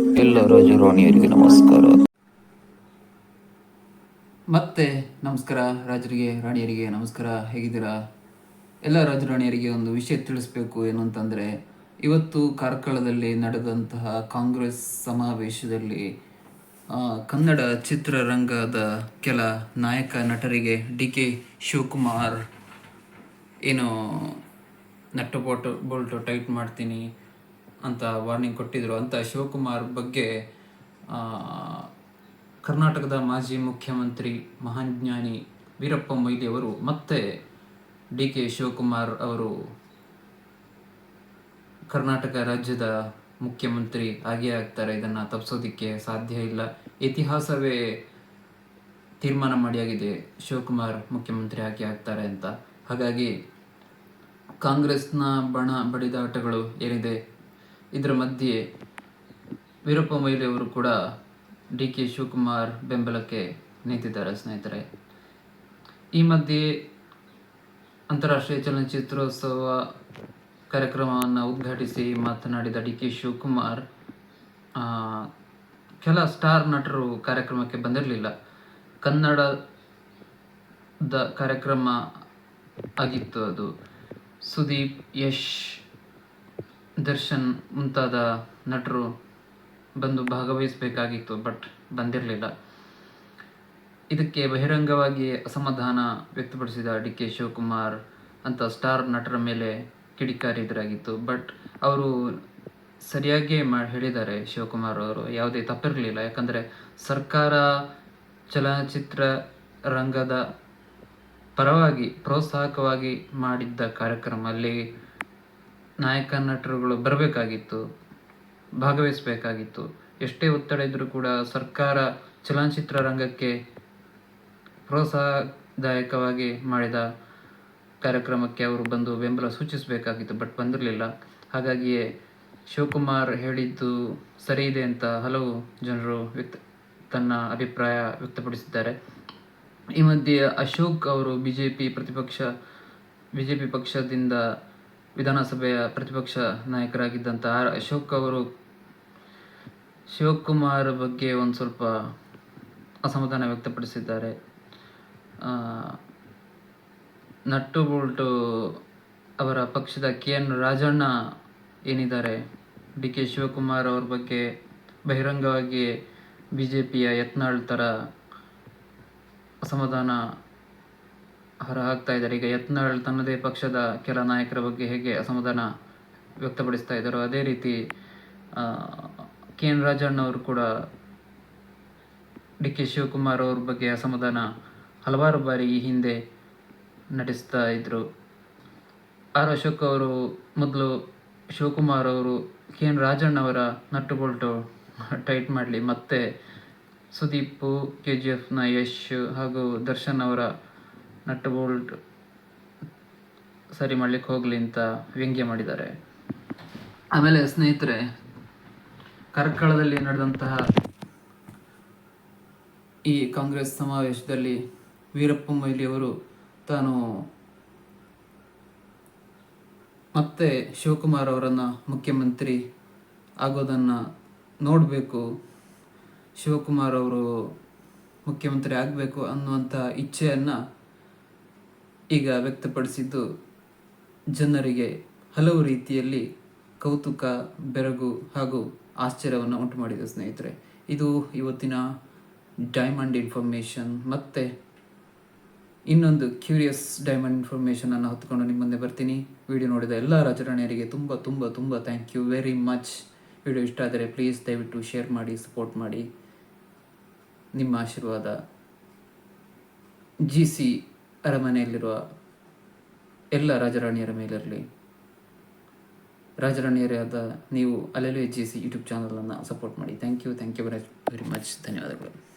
ಎಲ್ಲ ರಾಜರಾಣಿಯರಿಗೆ ನಮಸ್ಕಾರ. ಮತ್ತೆ ನಮಸ್ಕಾರ, ರಾಜರಿಗೆ, ರಾಣಿಯರಿಗೆ ನಮಸ್ಕಾರ. ಹೇಗಿದ್ದೀರಾ? ಎಲ್ಲ ರಾಜರಾಣಿಯರಿಗೆ ಒಂದು ವಿಷಯ ತಿಳಿಸ್ಬೇಕು ಏನು ಅಂತಂದರೆ ಇವತ್ತು ಕಾರ್ಕಳದಲ್ಲಿ ನಡೆದಂತಹ ಕಾಂಗ್ರೆಸ್ ಸಮಾವೇಶದಲ್ಲಿ ಕನ್ನಡ ಚಿತ್ರರಂಗದ ಕೆಲ ನಾಯಕ ನಟರಿಗೆ ಡಿ ಕೆ ಶಿವಕುಮಾರ್ ಏನು ನಟ್ಟು ಬೋಟು ಬೋಲ್ಟು ಟೈಟ್ ಮಾಡ್ತೀನಿ. ಅಂತ ವಾರ್ನಿಂಗ್ ಕೊಟ್ಟಿದ್ರು ಅಂತ ಶಿವಕುಮಾರ್ ಬಗ್ಗೆ ಕರ್ನಾಟಕದ ಮಾಜಿ ಮುಖ್ಯಮಂತ್ರಿ ಮಹಾಜ್ಞಾನಿ ವೀರಪ್ಪ ಮೊಯ್ಲಿ ಅವರು ಮತ್ತೆ ಡಿ ಕೆ ಶಿವಕುಮಾರ್ ಅವರು ಕರ್ನಾಟಕ ರಾಜ್ಯದ ಮುಖ್ಯಮಂತ್ರಿ ಆಗಿಯೇ ಆಗ್ತಾರೆ. ಇದನ್ನು ತಪ್ಪಿಸೋದಕ್ಕೆ ಸಾಧ್ಯ ಇಲ್ಲ. ಇತಿಹಾಸವೇ ತೀರ್ಮಾನ ಆಗಿದೆ ಶಿವಕುಮಾರ್ ಮುಖ್ಯಮಂತ್ರಿ ಆಗಿ ಆಗ್ತಾರೆ ಅಂತ. ಹಾಗಾಗಿ ಕಾಂಗ್ರೆಸ್ನ ಬಣ ಬಡಿದಾಟಗಳು ಏನಿದೆ? ಇದರ ಮಧ್ಯೆ ವೀರಪ್ಪ ಮೊಯ್ಲಿ ಅವರು ಕೂಡ ಡಿ ಕೆ ಶಿವಕುಮಾರ್ ಬೆಂಬಲಕ್ಕೆ ನಿಂತಿದ್ದಾರೆ, ಸ್ನೇಹಿತರೆ. ಈ ಮಧ್ಯೆ ಅಂತಾರಾಷ್ಟ್ರೀಯ ಚಲನಚಿತ್ರೋತ್ಸವ ಕಾರ್ಯಕ್ರಮವನ್ನು ಉದ್ಘಾಟಿಸಿ ಮಾತನಾಡಿದ ಡಿ ಕೆ ಶಿವಕುಮಾರ್ ಕೆಲ ಸ್ಟಾರ್ ನಟರು ಕಾರ್ಯಕ್ರಮಕ್ಕೆ ಬಂದಿರಲಿಲ್ಲ. ಕನ್ನಡದ ಕಾರ್ಯಕ್ರಮ ಆಗಿತ್ತು ಅದು. ಸುದೀಪ್, ಯಶ್ ದರ್ಶನ್ ಮುಂತಾದ ನಟರು ಬಂದು ಭಾಗವಹಿಸಬೇಕಾಗಿತ್ತು, ಬಟ್ ಬಂದಿರಲಿಲ್ಲ. ಇದಕ್ಕೆ ಬಹಿರಂಗವಾಗಿ ಅಸಮಾಧಾನ ವ್ಯಕ್ತಪಡಿಸಿದ ಡಿ ಕೆ ಶಿವಕುಮಾರ್ ಅಂತ ಸ್ಟಾರ್ ನಟರ ಮೇಲೆ ಕಿಡಿಕಾರಿದರಾಗಿತ್ತು ಬಟ್ ಅವರು ಸರಿಯಾಗಿಯೇ ಮಾ, ಹೇಳಿದ್ದಾರೆ ಶಿವಕುಮಾರ್ ಅವರು, ಯಾವುದೇ ತಪ್ಪಿರಲಿಲ್ಲ. ಯಾಕಂದರೆ ಸರ್ಕಾರ ಚಲನಚಿತ್ರ ರಂಗದ ಪರವಾಗಿ ಪ್ರೋತ್ಸಾಹಕವಾಗಿ ಮಾಡಿದ್ದ ಕಾರ್ಯಕ್ರಮ, ಅಲ್ಲಿ ನಾಯಕ ನಟರುಗಳು ಬರಬೇಕಾಗಿತ್ತು, ಭಾಗವಹಿಸಬೇಕಾಗಿತ್ತು. ಎಷ್ಟೇ ಒತ್ತಡ ಇದ್ದರೂ ಕೂಡ ಸರ್ಕಾರ ಚಲನಚಿತ್ರ ರಂಗಕ್ಕೆ ಪ್ರೋತ್ಸಾಹದಾಯಕವಾಗಿ ಮಾಡಿದ ಕಾರ್ಯಕ್ರಮಕ್ಕೆ ಅವರು ಬಂದು ಬೆಂಬಲ ಸೂಚಿಸಬೇಕಾಗಿತ್ತು, ಬಟ್ ಬಂದಿರಲಿಲ್ಲ. ಹಾಗಾಗಿಯೇ ಶಿವಕುಮಾರ್ ಹೇಳಿದ್ದು ಸರಿ ಇದೆ ಅಂತ ಹಲವು ಜನರು ವ್ಯಕ್ತ, ತನ್ನ ಅಭಿಪ್ರಾಯ ವ್ಯಕ್ತಪಡಿಸಿದ್ದಾರೆ. ಈ ಮಧ್ಯೆ ಅಶೋಕ್ ಅವರು ಬಿ ಜೆ ಪಿ ಪ್ರತಿಪಕ್ಷ ಬಿ ಜೆ ಪಿ ಪಕ್ಷದಿಂದ ವಿಧಾನಸಭೆಯ ಪ್ರತಿಪಕ್ಷ ನಾಯಕರಾಗಿದ್ದಂಥ ಆರ್ ಅಶೋಕ್ ಅವರು, ಶಿವಕುಮಾರ್ ಬಗ್ಗೆ ಒಂದು ಸ್ವಲ್ಪ ಅಸಮಾಧಾನ ವ್ಯಕ್ತಪಡಿಸಿದ್ದಾರೆ. ನಟ್ಟು ಬೋಲ್ಟು ಅವರ ಪಕ್ಷದ ಕೆ ಎನ್ ರಾಜಣ್ಣ ಏನಿದ್ದಾರೆ, ಡಿ ಕೆ ಶಿವಕುಮಾರ್ ಅವ್ರ ಬಗ್ಗೆ ಬಹಿರಂಗವಾಗಿ ಬಿ ಜೆ ಪಿಯ ಯತ್ನಾಳ್ ಥರ ಅಸಮಾಧಾನ ಹೊರಹಾಕ್ತಾ ಇದ್ದಾರೆ. ಈಗ ಯತ್ನಾಳ್ ತನ್ನದೇ ಪಕ್ಷದ ಕೆಲ ನಾಯಕರ ಬಗ್ಗೆ ಹೇಗೆ ಅಸಮಾಧಾನ ವ್ಯಕ್ತಪಡಿಸ್ತಾ ಇದ್ದಾರೋ ಅದೇ ರೀತಿ ಕೆ ಎನ್ ರಾಜಣ್ಣ ಅವರು ಕೂಡ ಡಿ ಕೆ ಶಿವಕುಮಾರ್ ಅವ್ರ ಬಗ್ಗೆ ಅಸಮಾಧಾನ ಹಲವಾರು ಬಾರಿ ಈ ಹಿಂದೆ ನಟಿಸ್ತಾ ಇದ್ದರು ಆರ್ ಅಶೋಕ್ ಅವರು ಮೊದಲು ಶಿವಕುಮಾರ್ ಅವರು ಕೆ ಎನ್ ರಾಜಣ್ಣವರ ನಟ್ಟು ಬೋಲ್ಟು ಟೈಟ್ ಮಾಡಲಿ. ಮತ್ತೆ ಸುದೀಪು, ಕೆ ಜಿ ಎಫ್ನ ಯಶ್ ಹಾಗೂ ದರ್ಶನ್ ಅವರ ನಟ್ಟು ಬೋಲ್ಟ್ ಸರಿ ಮಾಡ್ಲಿಕ್ಕೆ ಹೋಗಲಿ ಅಂತ ವ್ಯಂಗ್ಯ ಮಾಡಿದ್ದಾರೆ. ಆಮೇಲೆ ಸ್ನೇಹಿತರೆ, ಕಾರ್ಕಳದಲ್ಲಿ ನಡೆದಂತಹ ಈ ಕಾಂಗ್ರೆಸ್ ಸಮಾವೇಶದಲ್ಲಿ ವೀರಪ್ಪ ಮೊಯ್ಲಿ ಅವರು ತಾನು ಮತ್ತೆ ಶಿವಕುಮಾರ್ ಅವರನ್ನು ಮುಖ್ಯಮಂತ್ರಿ ಆಗೋದನ್ನು ನೋಡಬೇಕು, ಶಿವಕುಮಾರ್ ಅವರು ಮುಖ್ಯಮಂತ್ರಿ ಆಗಬೇಕು ಅನ್ನುವಂಥ ಇಚ್ಛೆಯನ್ನು ಈಗ ವ್ಯಕ್ತಪಡಿಸಿದ್ದು ಜನರಿಗೆ ಹಲವು ರೀತಿಯಲ್ಲಿ ಕೌತುಕ, ಬೆರಗು ಹಾಗೂ ಆಶ್ಚರ್ಯವನ್ನು ಉಂಟು ಮಾಡಿದೆ ಸ್ನೇಹಿತರೆ. ಇದು ಇವತ್ತಿನ ಡೈಮಂಡ್ ಇನ್ಫಾರ್ಮೇಷನ್ ಮತ್ತು ಇನ್ನೊಂದು ಕ್ಯೂರಿಯಸ್ ಡೈಮಂಡ್ ಇನ್ಫಾರ್ಮೇಷನನ್ನು ಹೊತ್ಕೊಂಡು ನಿಮ್ಮ ಮುಂದೆ ಬರ್ತೀನಿ. ವಿಡಿಯೋ ನೋಡಿದ ಎಲ್ಲ ರಾಜಕಾರಣಿಯರಿಗೆ ತುಂಬ ತುಂಬ ತುಂಬ thank you very much video ಇಷ್ಟ ಆದರೆ ಪ್ಲೀಸ್ ದಯವಿಟ್ಟು ಶೇರ್ ಮಾಡಿ ಸಪೋರ್ಟ್ ಮಾಡಿ. ನಿಮ್ಮ ಆಶೀರ್ವಾದ. ಜಿ ಸಿ ಅರಮನೆಯಲ್ಲಿರುವ ಎಲ್ಲ ರಾಜರಾಣಿಯರ ಮೇಲಿರಲಿ. ರಾಜರಾಣಿಯರಾದ ನೀವು ಅಲೆಲೆ ಸಿ ಯೂಟ್ಯೂಬ್ ಚಾನಲನ್ನು ಸಪೋರ್ಟ್ ಮಾಡಿ. Thank you thank you very very much ಧನ್ಯವಾದಗಳು.